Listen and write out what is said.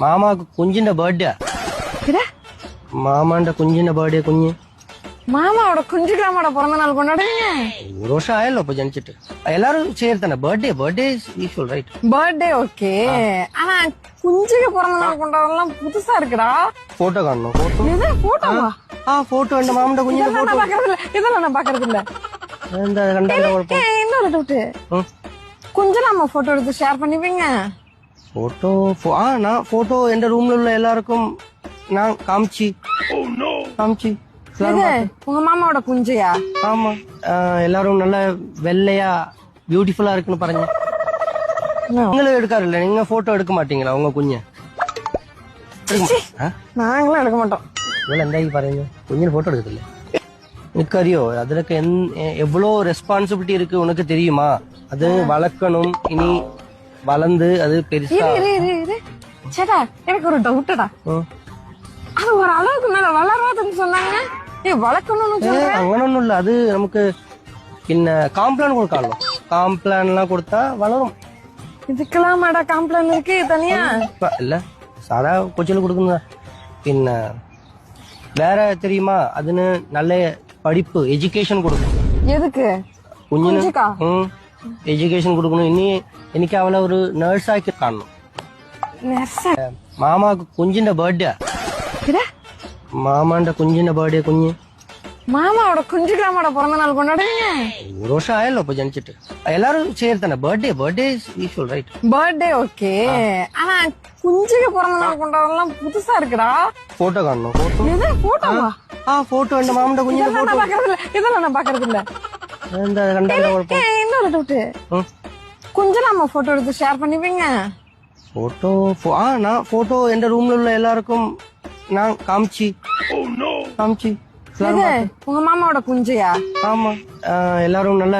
മാമാക്ക് കുഞ്ഞിന്റെ ബർത്ത്ഡേ ഇതാ മാമാന്റെ കുഞ്ഞിന്റെ ബർത്ത്ഡേ കുഞ്ഞ് மாமாவோட குஞ்சு கிராமோட பிறந்த நாள் கொண்டாடுவீங்க ഒരു വർഷം ആയല്ലോ ഇപ്പൊ ജനിച്ചിട്ട് എല്ലാരും ചേർത്തന്നെ birthday birthday usual right birthday okay ஆனா குஞ்சுக்கு பிறந்த நாள் கொண்டாடலாம் புதுசா இருக்குடா ഫോട്ടോ കാണണോ ഫോട്ടോ இது போட்டோவா ആ ഫോട്ടോ എന്റെ മാമന്റെ കുഞ്ഞിന്റെ இதெல்லாம் நான் பாக்குறது இல்ல இதெல்லாம் நான் பாக்குறது இல்ல എന്താ കണ്ടല്ലോ കുഴപ്പം ஏய், இன்னொரு டவுட் ഉം. குஞ்சு நம்ம போட்டோ எடுத்து ஷேர் பண்ணிப்பீங்க ஃபோட்டோ ஆ நான் போட்டோ எந்த ரூம்ல உள்ள எல்லாருக்கும் நான் காமிச்சி. Oh, காமிச்சி. உங்க மாமாவோட புஞ்சையா ஆமா. எல்லாரும் நல்ல வெள்ளையா பியூட்டிஃபுல்லா இருக்குன்னு பாருங்க. நீங்களும் எடுக்காருல்ல. நீங்க போட்டோ எடுக்க மாட்டீங்களா உங்க குஞ்ச? நாங்களும் எடுக்க மாட்டோம். இவ்வளோ எந்த பாருங்க. குஞ்சின் போட்டோ எடுக்கிறதில்ல. நிற்கறியோ அதுக்கு எவ்வளவு ரெஸ்பான்சிபிலிட்டி இருக்கு உனக்கு தெரியுமா? அது வளர்க்கணும் இனி வளர்ந்து அது பெருசா சேடா எனக்கு ஒரு டவுட்டடா அது ஒரு அளவுக்கு மேல வளராதுன்னு சொன்னாங்க. ஏ வளர்க்கணும்னு அங்கே ஒன்றும் இல்ல. அது நமக்கு என்ன காம்ப்ளான் கொடுக்கலாம் காம்ப்ளான்லாம் கொடுத்தா வளரும். இதுக்கெல்லாம் மாடா காம்ப்ளான் இருக்கு தனியா? இல்ல சாதா கொச்சல் கொடுக்குங்க. பின்ன வேற தெரியுமா? அதுன்னு நல்ல படிப்பு எஜுகேஷன் கொடுக்கும். எதுக்கு? குஞ்சுக்கா? ம். എഡ്യൂക്കേഷൻ കൊടുക്കണം ഇനി എനിക്ക് അവളെ ഒരു നേഴ്സാക്കി കാണണം நெர்சா മാമാക്ക് കുഞ്ഞിന്റെ ബർത്ത്ഡേ இதா മാമാന്റെ കുഞ്ഞിന്റെ ബർത്ത്ഡേ കുഞ്ഞ് மாமாவோட குஞ்சு கிராமோட பிறந்த நாள் கொண்டாடுவீங்க ഒരു വർഷം ആയല്ലോ ഇപ്പൊ ജനിച്ചിട്ട് എല്ലാരും ചേർത്തന്നെ birthday birthday usual right birthday okay ஆனா குஞ்சுக்கு பிறந்த நாள் கொண்டாடலாம் புதுசா இருக்குடா ഫോട്ടോ കാണണോ ഫോട്ടോ இது போட்டோவா ആ ഫോട്ടോ എന്റെ മാമന്റെ കുഞ്ഞിന്റെ இதெல்லாம் நான் பாக்குறது இல்ல இதெல்லாம் நான் பாக்குறது இல்ல എന്താ കണ്ടല്ലോ കുഴപ്പം என்ன ஒரு கொஞ்சம் நம்ம போட்டோ எடுத்து ஷேர் பண்ணுவீங்க போட்டோ ஆ நான் போட்டோ எந்த ரூம்ல உள்ள எல்லாருக்கும் நான் காமிச்சி. Oh, காமிச்சி. உங்க மாமாவோட குஞ்சையா? ஆமா. எல்லாரும் நல்லா